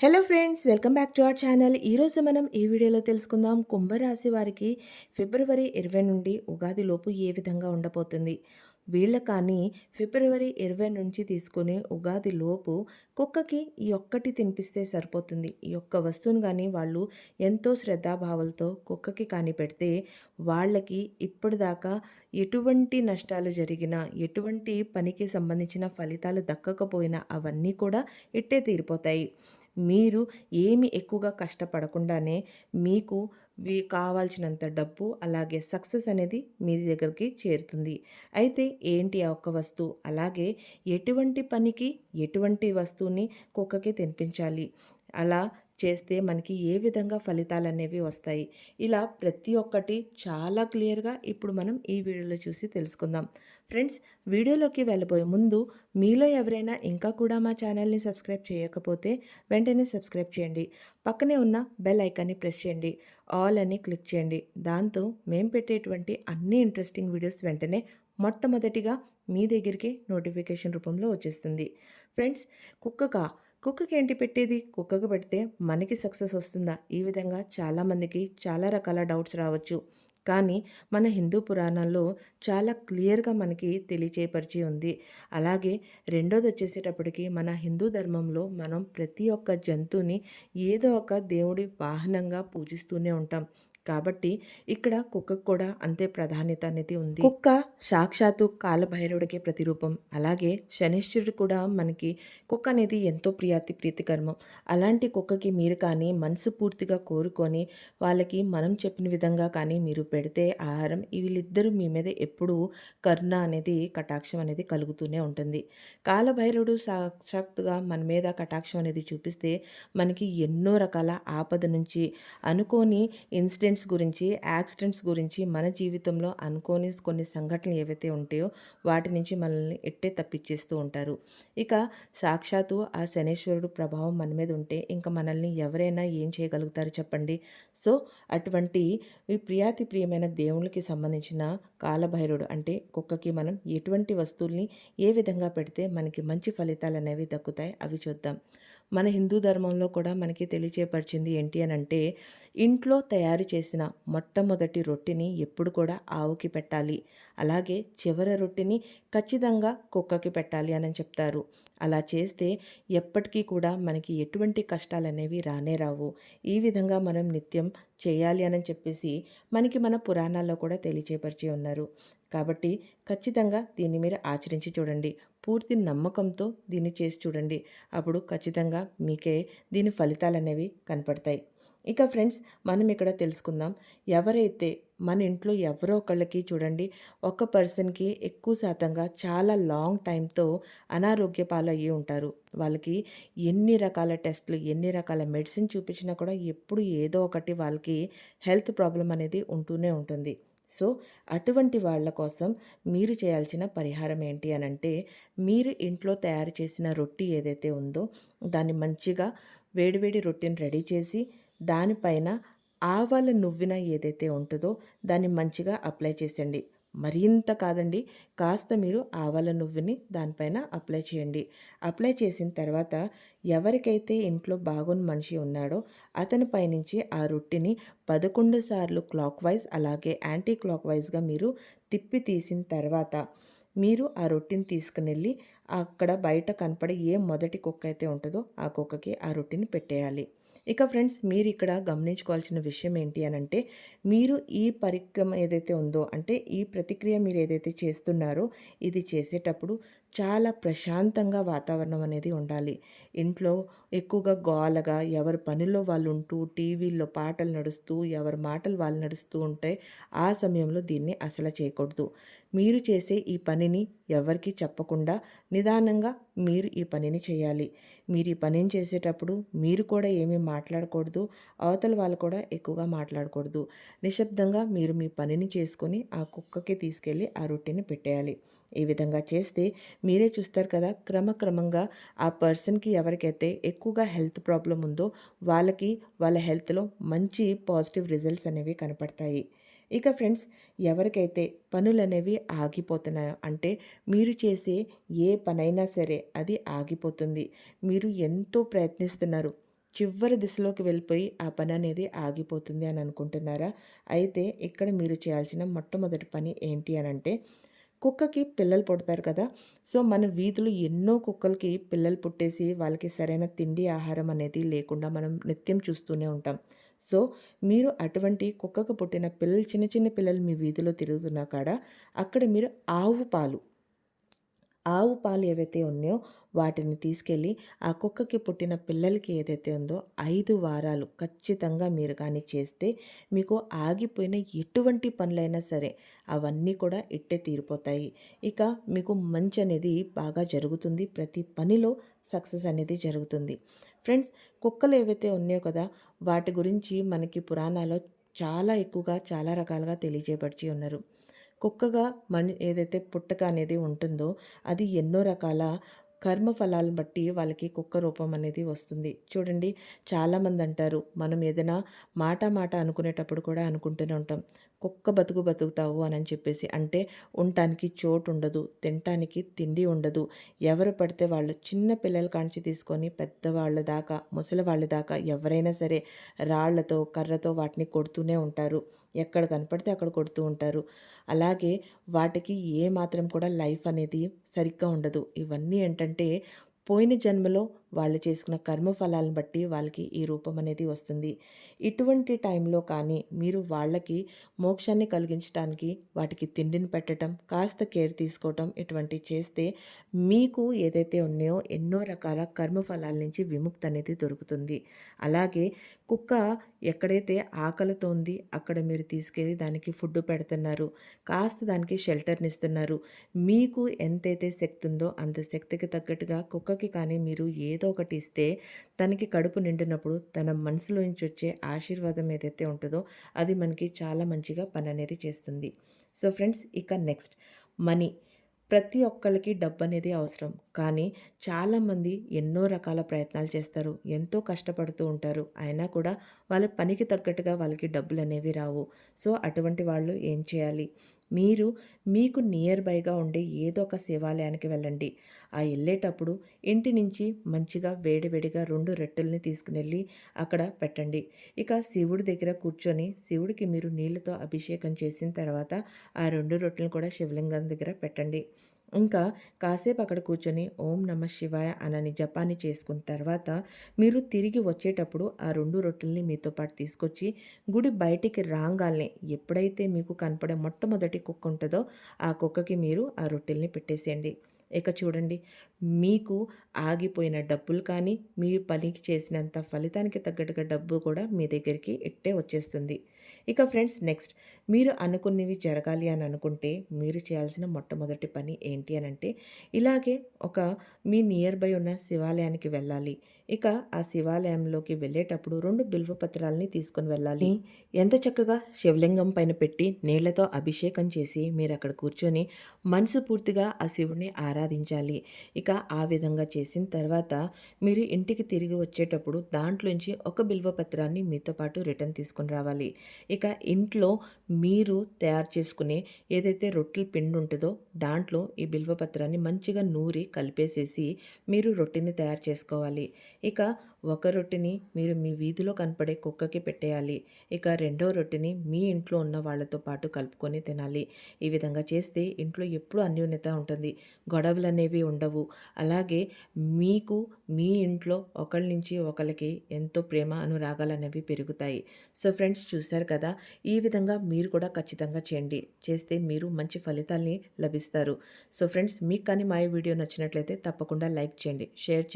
Hello friends welcome back to our channel ఈరోజు మనం ఈ వీడియోలో తెలుసుకుందాం కుంభరాశి వారికి ఫిబ్రవరి ఇరవై నుండి ఉగాది లోపు ఏ విధంగా ఉండబోతుంది? వీళ్ళ కానీ ఫిబ్రవరి ఇరవై నుంచి తీసుకుని ఉగాది లోపు కుక్కకి ఈ ఒక్కటి తినిపిస్తే సరిపోతుంది. ఈ ఒక్క వస్తువును కానీ వాళ్ళు ఎంతో శ్రద్ధాభావాలతో కుక్కకి కానీ పెడితే వాళ్ళకి ఇప్పటిదాకా ఎటువంటి నష్టాలు జరిగినా ఎటువంటి పనికి సంబంధించిన ఫలితాలు దక్కకపోయినా అవన్నీ కూడా ఇట్టే తీరిపోతాయి. మీరు ఏమి ఎక్కువగా కష్టపడకుండానే మీకు కావాల్సినంత డబ్బు అలాగే సక్సెస్ అనేది మీ దగ్గరికి చేరుతుంది. అయితే ఏంటి ఆ ఒక్క వస్తువు? అలాగే ఎటువంటి పనికి ఎటువంటి వస్తువుని కుక్కకి తినిపించాలి? అలా చేస్తే మనకి ఏ విధంగా ఫలితాలు అనేవి వస్తాయి? ఇలా ప్రతి ఒక్కటి చాలా క్లియర్గా ఇప్పుడు మనం ఈ వీడియోలో చూసి తెలుసుకుందాం. ఫ్రెండ్స్ వీడియోలోకి వెళ్ళబోయే ముందు మీలో ఎవరైనా ఇంకా కూడా మా ఛానల్ని సబ్స్క్రైబ్ చేయకపోతే వెంటనే సబ్స్క్రైబ్ చేయండి. పక్కనే ఉన్న బెల్ ఐకాన్ని ప్రెస్ చేయండి. ఆల్ అని క్లిక్ చేయండి. దాంతో మేము పెట్టేటువంటి అన్ని ఇంట్రెస్టింగ్ వీడియోస్ వెంటనే మొట్టమొదటిగా మీ దగ్గరికి నోటిఫికేషన్ రూపంలో వచ్చేస్తుంది. ఫ్రెండ్స్ కుక్కగా కుక్కకి ఏంటి పెట్టేది? కుక్కకు పెడితే మనకి సక్సెస్ వస్తుందా? ఈ విధంగా చాలామందికి చాలా రకాల డౌట్స్ రావచ్చు. కానీ మన హిందూ పురాణాల్లో చాలా క్లియర్గా మనకి తెలియచేపరిచి ఉంది. అలాగే రెండోది వచ్చేసేటప్పటికి మన హిందూ ధర్మంలో మనం ప్రతి ఒక్క జంతువుని ఏదో ఒక దేవుడి వాహనంగా పూజిస్తూనే ఉంటాం. కాబట్టి ఇక్కడ కుక్కకు కూడా అంతే ప్రాధాన్యత అనేది ఉంది. కుక్క సాక్షాత్తు కాలభైరవుడికే ప్రతిరూపం. అలాగే శనిశ్వరుడు కూడా మనకి కుక్క అనేది ఎంతో ప్రియాతి ప్రీతికరమం. అలాంటి కుక్కకి మీరు కానీ మనసు పూర్తిగా కోరుకొని వాళ్ళకి మనం చెప్పిన విధంగా కానీ మీరు పెడితే ఆహారం వీళ్ళిద్దరూ మీ మీద ఎప్పుడూ కరుణ అనేది కటాక్షం అనేది కలుగుతూనే ఉంటుంది. కాలభైరవుడు సాక్షాత్తుగా మన మీద కటాక్షం అనేది చూపిస్తే మనకి ఎన్నో రకాల ఆపద నుంచి అనుకోని ఇన్సిడెంట్ ఈవెంట్స్ గురించి యాక్సిడెంట్స్ గురించి మన జీవితంలో అనుకోని కొన్ని సంఘటనలు ఏవైతే ఉంటాయో వాటి నుంచి మనల్ని ఎట్టే తప్పించేస్తూ ఉంటారు. ఇక సాక్షాత్తు ఆ శనేశ్వరుడు ప్రభావం మన మీద ఉంటే ఇంకా మనల్ని ఎవరైనా ఏం చేయగలుగుతారు చెప్పండి? సో అటువంటి ఈ ప్రియాతి ప్రియమైన దేవుళ్ళకి సంబంధించిన కాలభైరుడు అంటే కుక్కకి మనం ఎటువంటి వస్తువుల్ని ఏ విధంగా పెడితే మనకి మంచి ఫలితాలు అనేవి దక్కుతాయి అవి చూద్దాం. మన హిందూ ధర్మంలో కూడా మనకి తెలియచేపరిచింది ఏంటి అని అంటే ఇంట్లో తయారు చేసిన మొట్టమొదటి రొట్టెని ఎప్పుడు కూడా ఆవుకి పెట్టాలి. అలాగే చివరి రొట్టెని ఖచ్చితంగా కుక్కకి పెట్టాలి అని చెప్తారు. అలా చేస్తే ఎప్పటికీ కూడా మనకి ఎటువంటి కష్టాలు అనేవి రానే రావు. ఈ విధంగా మనం నిత్యం చేయాలి అని చెప్పేసి మనకి మన పురాణాల్లో కూడా తెలియచేపరిచి ఉన్నారు. కాబట్టి ఖచ్చితంగా దీన్ని మీరు ఆచరించి చూడండి. పూర్తి నమ్మకంతో దీన్ని చేసి చూడండి. అప్పుడు ఖచ్చితంగా మీకే దీని ఫలితాలు అనేవి కనపడతాయి. ఇక ఫ్రెండ్స్ మనం ఇక్కడ తెలుసుకుందాం. ఎవరైతే మన ఇంట్లో ఎవరో ఒకళ్ళకి చూడండి ఒక పర్సన్కి ఎక్కువ శాతంగా చాలా లాంగ్ టైంతో అనారోగ్య పాలయ్యి ఉంటారు. వాళ్ళకి ఎన్ని రకాల టెస్ట్లు ఎన్ని రకాల మెడిసిన్ చూపించినా కూడా ఎప్పుడు ఏదో ఒకటి వాళ్ళకి హెల్త్ ప్రాబ్లం అనేది ఉంటూనే ఉంటుంది. సో అటువంటి వాళ్ళ కోసం మీరు చేయాల్సిన పరిహారం ఏంటి అని అంటే మీరు ఇంట్లో తయారు చేసిన రొట్టి ఏదైతే ఉందో దాన్ని మంచిగా వేడివేడి రొట్టిని రెడీ చేసి దానిపైన ఆవాల నువ్విన ఏదైతే ఉంటుందో దాన్ని మంచిగా అప్లై చేసండి మరింత కాదండి. కాస్త మీరు ఆవాల నువ్వుని దానిపైన అప్లై చేయండి. అప్లై చేసిన తర్వాత ఎవరికైతే ఇంట్లో బాగున్న మనిషి ఉన్నాడో అతని పైనుంచి ఆ రొట్టిని పదకొండు సార్లు క్లాక్ వైజ్ అలాగే యాంటీ క్లాక్ వైజ్గా మీరు తిప్పి తీసిన తర్వాత మీరు ఆ రొట్టిని తీసుకుని వెళ్ళి అక్కడ బయట కనపడే ఏ మొదటి కుక్క అయితే ఉంటుందో ఆ కుక్కకి ఆ రొట్టిని పెట్టేయాలి. ఇక ఫ్రెండ్స్ మీరు ఇక్కడ గమనించుకోవాల్సిన విషయం ఏంటి అని అంటే మీరు ఈ పరిక్రమ ఏదైతే ఉందో అంటే ఈ ప్రతిక్రియ మీరు ఏదైతే చేస్తున్నారో ఇది చేసేటప్పుడు చాలా ప్రశాంతంగా వాతావరణం అనేది ఉండాలి. ఇంట్లో ఎక్కువగా గోలగా ఎవరి పనిలో వాళ్ళు ఉంటూ టీవీల్లో పాటలు నడుస్తూ ఎవరి మాటలు వాళ్ళు నడుస్తూ ఉంటే ఆ సమయంలో దీన్ని అసలు చేయకూడదు. మీరు చేసే ఈ పనిని ఎవరికి చెప్పకుండా నిదానంగా మీరు ఈ పనిని చేయాలి. మీరు ఈ పనిని చేసేటప్పుడు మీరు కూడా ఏమీ మాట్లాడకూడదు. అవతల వాళ్ళు కూడా ఎక్కువగా మాట్లాడకూడదు. నిశ్శబ్దంగా మీరు మీ పనిని చేసుకొని ఆ కుక్కకి తీసుకెళ్ళి ఆ రొట్టెని పెట్టేయాలి. ఈ విధంగా చేస్తే మీరే చూస్తారు కదా క్రమక్రమంగా ఆ పర్సన్కి ఎవరికైతే ఎక్కువగా హెల్త్ ప్రాబ్లం ఉందో వాళ్ళకి వాళ్ళ హెల్త్లో మంచి పాజిటివ్ రిజల్ట్స్ అనేవి కనపడతాయి. ఇక ఫ్రెండ్స్ ఎవరికైతే పనులు అనేవి ఆగిపోతున్నాయో అంటే మీరు చేసే ఏ పనైనా సరే అది ఆగిపోతుంది. మీరు ఎంతో ప్రయత్నిస్తున్నారు చివరి దిశలోకి వెళ్ళిపోయి ఆ పని అనేది ఆగిపోతుంది అని అనుకుంటున్నారా? అయితే ఇక్కడ మీరు చేయాల్సిన మొట్టమొదటి పని ఏంటి అని అంటే కుక్కకి పిల్లలు పుడతారు కదా. సో మన వీధులు ఎన్నో కుక్కలకి పిల్లలు పుట్టేసి వాళ్ళకి సరైన తిండి ఆహారం అనేది లేకుండా మనం నిత్యం చూస్తూనే ఉంటాం. సో మీరు అటువంటి కుక్కకు పుట్టిన పిల్లలు చిన్న చిన్న పిల్లలు మీ వీధిలో తిరుగుతున్నా కాడ అక్కడ మీరు ఆవు పాలు ఆవు పాలు ఏవైతే ఉన్నాయో వాటిని తీసుకెళ్ళి ఆ కుక్కకి పుట్టిన పిల్లలకి ఏదైతే ఉందో ఐదు వారాలు ఖచ్చితంగా మీరు కానీ చేస్తే మీకు ఆగిపోయిన ఎటువంటి పనులైనా సరే అవన్నీ కూడా ఇట్టే తీరిపోతాయి. ఇక మీకు మంచి అనేది బాగా జరుగుతుంది. ప్రతి పనిలో సక్సెస్ అనేది జరుగుతుంది. ఫ్రెండ్స్ కుక్కలు ఏవైతే ఉన్నాయో కదా వాటి గురించి మనకి పురాణాల్లో చాలా ఎక్కువగా చాలా రకాలుగా తెలియజేయబడిచి ఉన్నారు. కుక్కగా మన ఏదైతే పుట్టక అనేది ఉంటుందో అది ఎన్నో రకాల కర్మ ఫలాలను బట్టి వాళ్ళకి కుక్క రూపం అనేది వస్తుంది. చూడండి చాలామంది అంటారు మనం ఏదైనా మాట మాట అనుకునేటప్పుడు కూడా అనుకుంటూనే ఉంటాం. కుక్క బతుకు బతుకుతావు అని చెప్పేసి అంటే ఉండటానికి చోటు ఉండదు తినటానికి తిండి ఉండదు. ఎవరు పడితే వాళ్ళు చిన్న పిల్లల కాంచి తీసుకొని పెద్దవాళ్ళ దాకా ముసలి వాళ్ళ దాకా ఎవరైనా సరే రాళ్ళతో కర్రతో వాటిని కొడుతూనే ఉంటారు. ఎక్కడ కనపడితే అక్కడ కొడుతూ ఉంటారు. అలాగే వాటికి ఏ మాత్రం కూడా లైఫ్ అనేది సరిగ్గా ఉండదు. ఇవన్నీ ఏంటంటే పోయిన జన్మలో వాళ్ళు చేసుకున్న కర్మఫలాలను బట్టి వాళ్ళకి ఈ రూపం అనేది వస్తుంది. ఇటువంటి టైంలో కానీ మీరు వాళ్ళకి మోక్షాన్ని కలిగించడానికి వాటికి తిండిని పెట్టడం కాస్త కేర్ తీసుకోవటం ఇటువంటి చేస్తే మీకు ఏదైతే ఉన్నాయో ఎన్నో రకాల కర్మఫలాల నుంచి విముక్తి అనేది దొరుకుతుంది. అలాగే కుక్క ఎక్కడైతే ఆకలితో ఉంది అక్కడ మీరు తీసుకెళ్ళి దానికి ఫుడ్ పెడుతున్నారు కాస్త దానికి షెల్టర్ని ఇస్తున్నారు. మీకు ఎంతైతే శక్తి ఉందో అంత శక్తికి తగ్గట్టుగా కుక్కకి కానీ మీరు ఏదో ఏదో ఒకటి ఇస్తే తనకి కడుపు నిండినప్పుడు తన మనసులోంచి వచ్చే ఆశీర్వాదం ఏదైతే ఉంటుందో అది మనకి చాలా మంచిగా పని అనేది చేస్తుంది. సో ఫ్రెండ్స్ ఇక నెక్స్ట్. మనీ. ప్రతి ఒక్కళ్ళకి డబ్బు అనేది అవసరం. కానీ చాలామంది ఎన్నో రకాల ప్రయత్నాలు చేస్తారు. ఎంతో కష్టపడుతూ ఉంటారు. అయినా కూడా వాళ్ళ పనికి తగ్గట్టుగా వాళ్ళకి డబ్బులు అనేవి రావు. సో అటువంటి వాళ్ళు ఏం చేయాలి? మీరు మీకు నియర్ బైగా ఉండే ఏదో ఒక శివాలయానికి వెళ్ళండి. ఆ వెళ్ళేటప్పుడు ఇంటి నుంచి మంచిగా వేడివేడిగా రెండు రెట్టెల్ని తీసుకుని అక్కడ పెట్టండి. ఇక శివుడి దగ్గర కూర్చొని శివుడికి మీరు నీళ్ళతో అభిషేకం చేసిన తర్వాత ఆ రెండు రొట్టెలను కూడా శివలింగం దగ్గర పెట్టండి. ఇంకా కాసేపు అక్కడ కూర్చొని ఓం నమ శివాయ అనని జపాన్ని చేసుకున్న తర్వాత మీరు తిరిగి వచ్చేటప్పుడు ఆ రెండు రొట్టెల్ని మీతో పాటు తీసుకొచ్చి గుడి బయటికి రాగానే ఎప్పుడైతే మీకు కనపడే మొట్టమొదటి కుక్క ఉంటుందో ఆ కుక్కకి మీరు ఆ రొట్టెల్ని పెట్టేసేయండి. ఇక చూడండి మీకు ఆగిపోయిన డబ్బులు కానీ మీ పనికి చేసినంత ఫలితానికి తగ్గట్టుగా డబ్బు కూడా మీ దగ్గరికి ఇట్టే వచ్చేస్తుంది. ఇక ఫ్రెండ్స్ నెక్స్ట్. మీరు అనుకున్నవి జరగాలి అని అనుకుంటే మీరు చేయాల్సిన మొట్టమొదటి పని ఏంటి అని అంటే ఇలాగే ఒక మీ నియర్ బై ఉన్న శివాలయానికి వెళ్ళాలి. ఇక ఆ శివాలయంలోకి వెళ్ళేటప్పుడు రెండు బిల్వపత్రాలని తీసుకొని వెళ్ళాలి. ఎంత చక్కగా శివలింగం పైన పెట్టి నీళ్ళతో అభిషేకం చేసి మీరు అక్కడ కూర్చొని మనసు పూర్తిగా ఆ శివుణ్ణి ఆరాధించాలి. ఇక ఆ విధంగా చేసిన తర్వాత మీరు ఇంటికి తిరిగి వచ్చేటప్పుడు దాంట్లోంచి ఒక బిల్వపత్రాన్ని మీతో పాటు రిటర్న్ తీసుకొని రావాలి. ఇక ఇంట్లో మీరు తయారు చేసుకునే ఏదైతే రొట్టెల పిండి ఉంటుందో దాంట్లో ఈ బిల్వపత్రాన్ని మంచిగా నూరి కలిపేసేసి మీరు రొట్టెని తయారు చేసుకోవాలి. ఇక ఒక రొట్టెని మీరు మీ వీధిలో కనపడే కుక్కకి పెట్టేయాలి. ఇక రెండో రొట్టెని మీ ఇంట్లో ఉన్న వాళ్ళతో పాటు కలుపుకొని తినాలి. ఈ విధంగా చేస్తే ఇంట్లో ఎప్పుడు అన్యోన్యత ఉంటుంది. గొడవలు అనేవి ఉండవు. అలాగే మీకు మీ ఇంట్లో ఒకళ్ళ నుంచి ఒకరికి ఎంతో ప్రేమ అనురాగాలు అనేవి పెరుగుతాయి. సో ఫ్రెండ్స్ చూశారు కదా కదా? ఈ విధంగా మీరు కూడా ఖచ్చితంగా చేయండి. చేస్తే మీరు మంచి ఫలితాల్ని లభిస్తారు. సో ఫ్రెండ్స్ మీకు కానీ మా వీడియో నచ్చినట్లయితే తప్పకుండా లైక్ చేయండి. షేర్